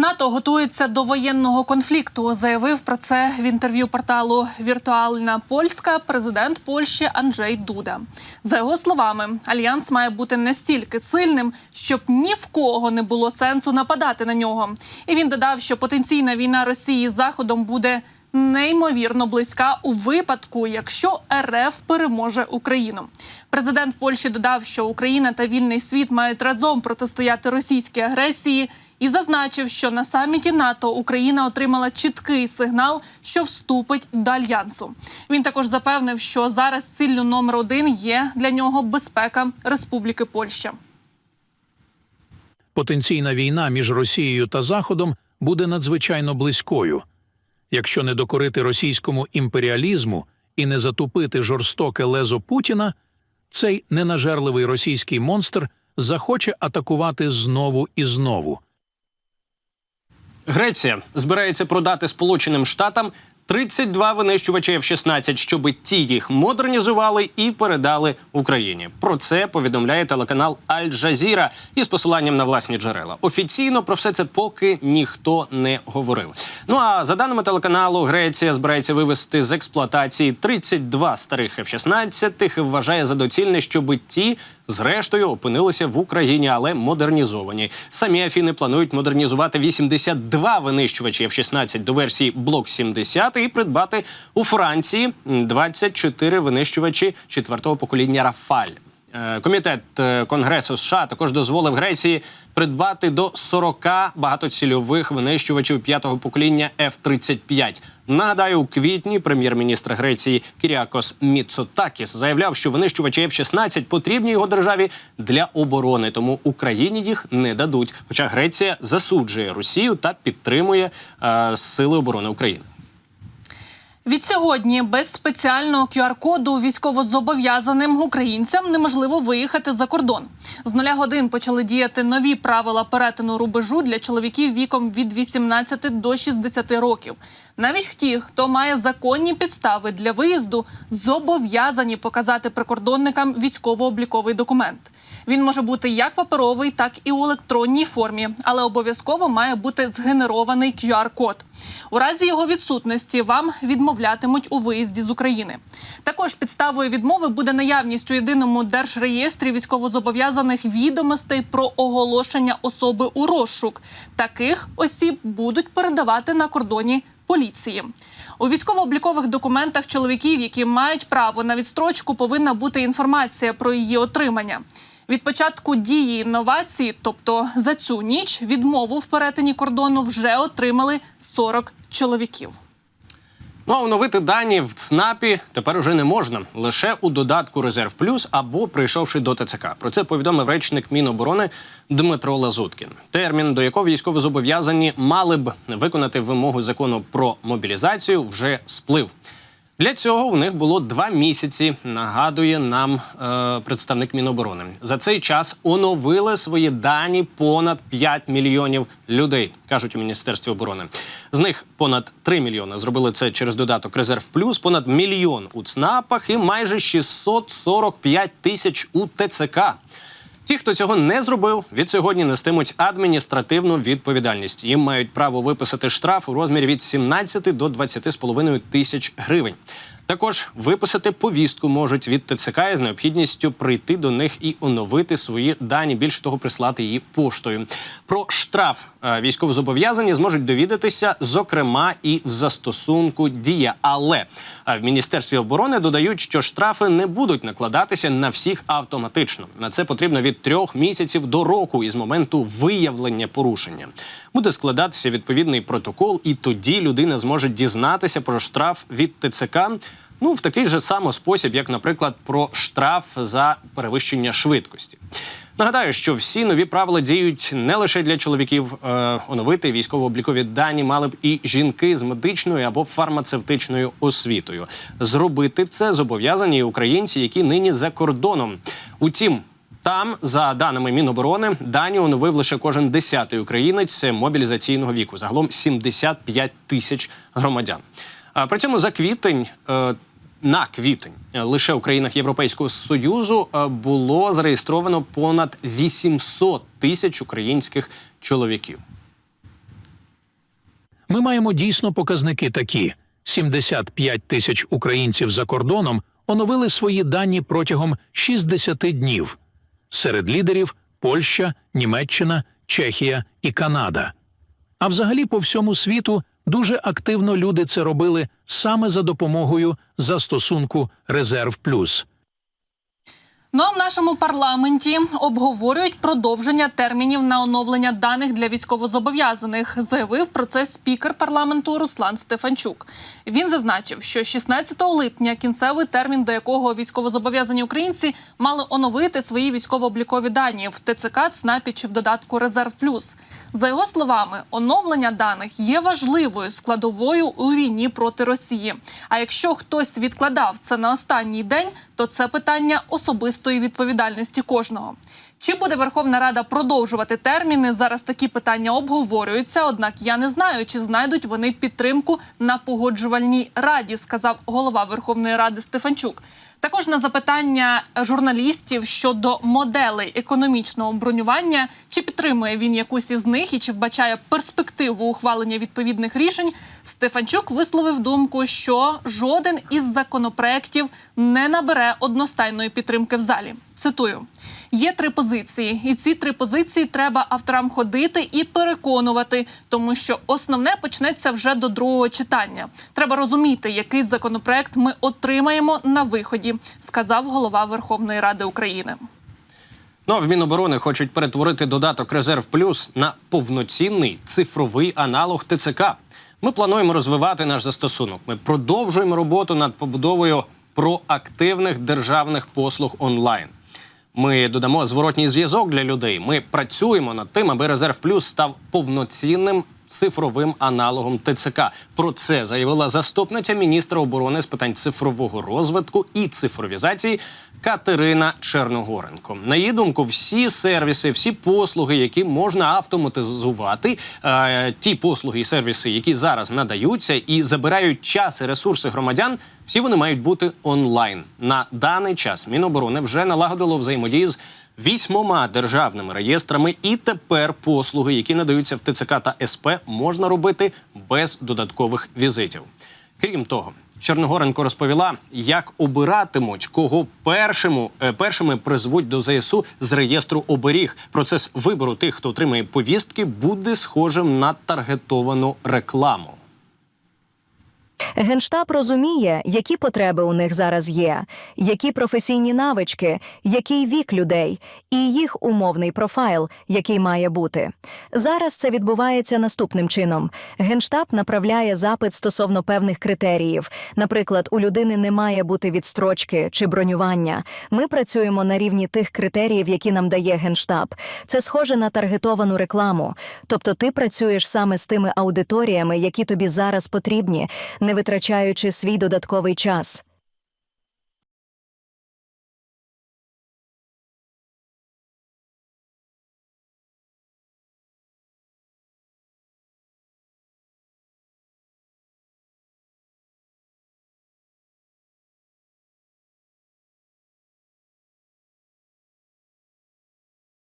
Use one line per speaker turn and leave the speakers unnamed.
НАТО готується до воєнного конфлікту. Заявив про це в інтерв'ю порталу Віртуальна Польська президент Польщі Анджей Дуда. За його словами, альянс має бути настільки сильним, щоб ні в кого не було сенсу нападати на нього. І він додав, що потенційна війна Росії з Заходом буде неймовірно близька у випадку, якщо РФ переможе Україну. Президент Польщі додав, що Україна та вільний світ мають разом протистояти російській агресії. І зазначив, що на саміті НАТО Україна отримала чіткий сигнал, що вступить до альянсу. Він також запевнив, що зараз ціллю номер один є для нього безпека Республіки Польща.
Потенційна війна між Росією та Заходом буде надзвичайно близькою. Якщо не докорити російському імперіалізму і не затупити жорстоке лезо Путіна, цей ненажерливий російський монстр захоче атакувати знову і знову.
Греція збирається продати Сполученим Штатам 32 винищувачі F-16, щоб ті їх модернізували і передали Україні. Про це повідомляє телеканал Аль-Джазіра із посиланням на власні джерела. Офіційно про все це поки ніхто не говорив. Ну а за даними телеканалу, Греція збирається вивести з експлуатації 32 старих F-16 і вважає за доцільне, щоб ті зрештою опинилися в Україні, але модернізовані. Самі Афіни планують модернізувати 82 винищувачі F-16 до версії Блок 70 і придбати у Франції 24 винищувачі четвертого покоління Рафаль. Е, Комітет е, Конгресу США також дозволив Греції придбати до 40 багатоцільових винищувачів п'ятого покоління F-35. Нагадаю, у квітні прем'єр-міністр Греції Кіріакос Міцотакіс заявляв, що винищувачі F-16 потрібні його державі для оборони, тому Україні їх не дадуть. Хоча Греція засуджує Росію та підтримує е, сили оборони України.
Відсьогодні без спеціального QR-коду військовозобов'язаним українцям неможливо виїхати за кордон. З нуля годин почали діяти нові правила перетину рубежу для чоловіків віком від 18 до 60 років. Навіть ті, хто має законні підстави для виїзду, зобов'язані показати прикордонникам військово-обліковий документ. Він може бути як паперовий, так і у електронній формі, але обов'язково має бути згенерований QR-код. У разі його відсутності вам відмовлятимуть у виїзді з України. Також підставою відмови буде наявність у єдиному держреєстрі військовозобов'язаних відомостей про оголошення особи у розшук. Таких осіб будуть передавати на кордоні поліції. У військово-облікових документах чоловіків, які мають право на відстрочку, повинна бути інформація про її отримання. Від початку дії інновації, тобто за цю ніч, відмову в перетині кордону вже отримали 40 чоловіків.
Ну а оновити дані в ЦНАПі тепер уже не можна лише у додатку Резерв Плюс або прийшовши до ТЦК. Про це повідомив речник Міноборони Дмитро Лазуткін. Термін, до якого військовозобов'язані мали б виконати вимогу закону про мобілізацію, вже сплив. Для цього у них було два місяці. Нагадує нам е, представник Міноборони. За цей час оновили свої дані понад 5 мільйонів людей, кажуть у міністерстві оборони. З них понад 3 мільйони зробили це через додаток Резерв Плюс, понад мільйон у ЦНАПах і майже 645 тисяч у ТЦК. Ті, хто цього не зробив, від сьогодні нестимуть адміністративну відповідальність. Їм мають право виписати штраф у розмірі від 17 до 20,5 тисяч гривень. Також виписати повістку можуть від ТЦК із необхідністю прийти до них і оновити свої дані. Більше того, прислати її поштою. Про штраф е, військовозобов'язані зможуть довідатися, зокрема, і в застосунку дія. Але е, в міністерстві оборони додають, що штрафи не будуть накладатися на всіх автоматично. На це потрібно від трьох місяців до року із моменту виявлення порушення. Буде складатися відповідний протокол, і тоді людина зможе дізнатися про штраф від ТЦК. Ну, в такий же само спосіб, як, наприклад, про штраф за перевищення швидкості. Нагадаю, що всі нові правила діють не лише для чоловіків. Е, оновити військово-облікові дані мали б і жінки з медичною або фармацевтичною освітою. Зробити це зобов'язані українці, які нині за кордоном. Утім. Там, за даними Міноборони, дані оновив лише кожен десятий українець мобілізаційного віку. Загалом 75 тисяч громадян. При цьому за квітень. е, На квітень лише у країнах Європейського союзу е, було зареєстровано понад 800 тисяч українських чоловіків.
Ми маємо дійсно показники такі: 75 тисяч українців за кордоном оновили свої дані протягом 60 днів. Серед лідерів Польща, Німеччина, Чехія і Канада. А взагалі по всьому світу дуже активно люди це робили саме за допомогою застосунку Резерв Плюс.
Ну а в нашому парламенті обговорюють продовження термінів на оновлення даних для військовозобов'язаних. Заявив про це спікер парламенту Руслан Стефанчук. Він зазначив, що 16 липня кінцевий термін, до якого військовозобов'язані українці мали оновити свої військово-облікові дані в ТЦК, ЦНАПі чи в додатку Резерв Плюс. За його словами, оновлення даних є важливою складовою у війні проти Росії. А якщо хтось відкладав це на останній день, то це питання особистої відповідальності кожного. Чи буде Верховна Рада продовжувати терміни? Зараз такі питання обговорюються. Однак я не знаю, чи знайдуть вони підтримку на погоджувальній раді, сказав голова Верховної Ради Стефанчук. Також на запитання журналістів щодо моделей економічного бронювання, чи підтримує він якусь із них і чи вбачає перспективу ухвалення відповідних рішень, Стефанчук висловив думку, що жоден із законопроєктів не набере одностайної підтримки в залі. Цитую. Є три позиції, і ці три позиції треба авторам ходити і переконувати, тому що основне почнеться вже до другого читання. Треба розуміти, який законопроект ми отримаємо на виході, сказав голова Верховної Ради України.
Ну, в Міноборони хочуть перетворити додаток Резерв Плюс на повноцінний цифровий аналог ТЦК. Ми плануємо розвивати наш застосунок. Ми продовжуємо роботу над побудовою проактивних державних послуг онлайн. Ми додамо зворотній зв'язок для людей. Ми працюємо над тим, аби Резерв Плюс став повноцінним цифровим аналогом ТЦК. Про це заявила заступниця міністра оборони з питань цифрового розвитку і цифровізації Катерина Черногоренко. На її думку, всі сервіси, всі послуги, які можна автоматизувати, е, ті послуги і сервіси, які зараз надаються і забирають час і ресурси громадян, всі вони мають бути онлайн. На даний час Міноборони вже налагодило взаємодію з вісьмома державними реєстрами, і тепер послуги, які надаються в ТЦК та СП, можна робити без додаткових візитів. Крім того, Черногоренко розповіла, як обиратимуть, кого першому, е, першими призвуть до ЗСУ з реєстру оберіг. Процес вибору тих, хто отримає повістки, буде схожим на таргетовану рекламу.
Генштаб розуміє, які потреби у них зараз є, які професійні навички, який вік людей і їх умовний профайл, який має бути. Зараз це відбувається наступним чином: Генштаб направляє запит стосовно певних критеріїв. Наприклад, у людини не має бути відстрочки чи бронювання. Ми працюємо на рівні тих критеріїв, які нам дає Генштаб. Це схоже на таргетовану рекламу. Тобто, ти працюєш саме з тими аудиторіями, які тобі зараз потрібні, не витрачаючи свій додатковий час.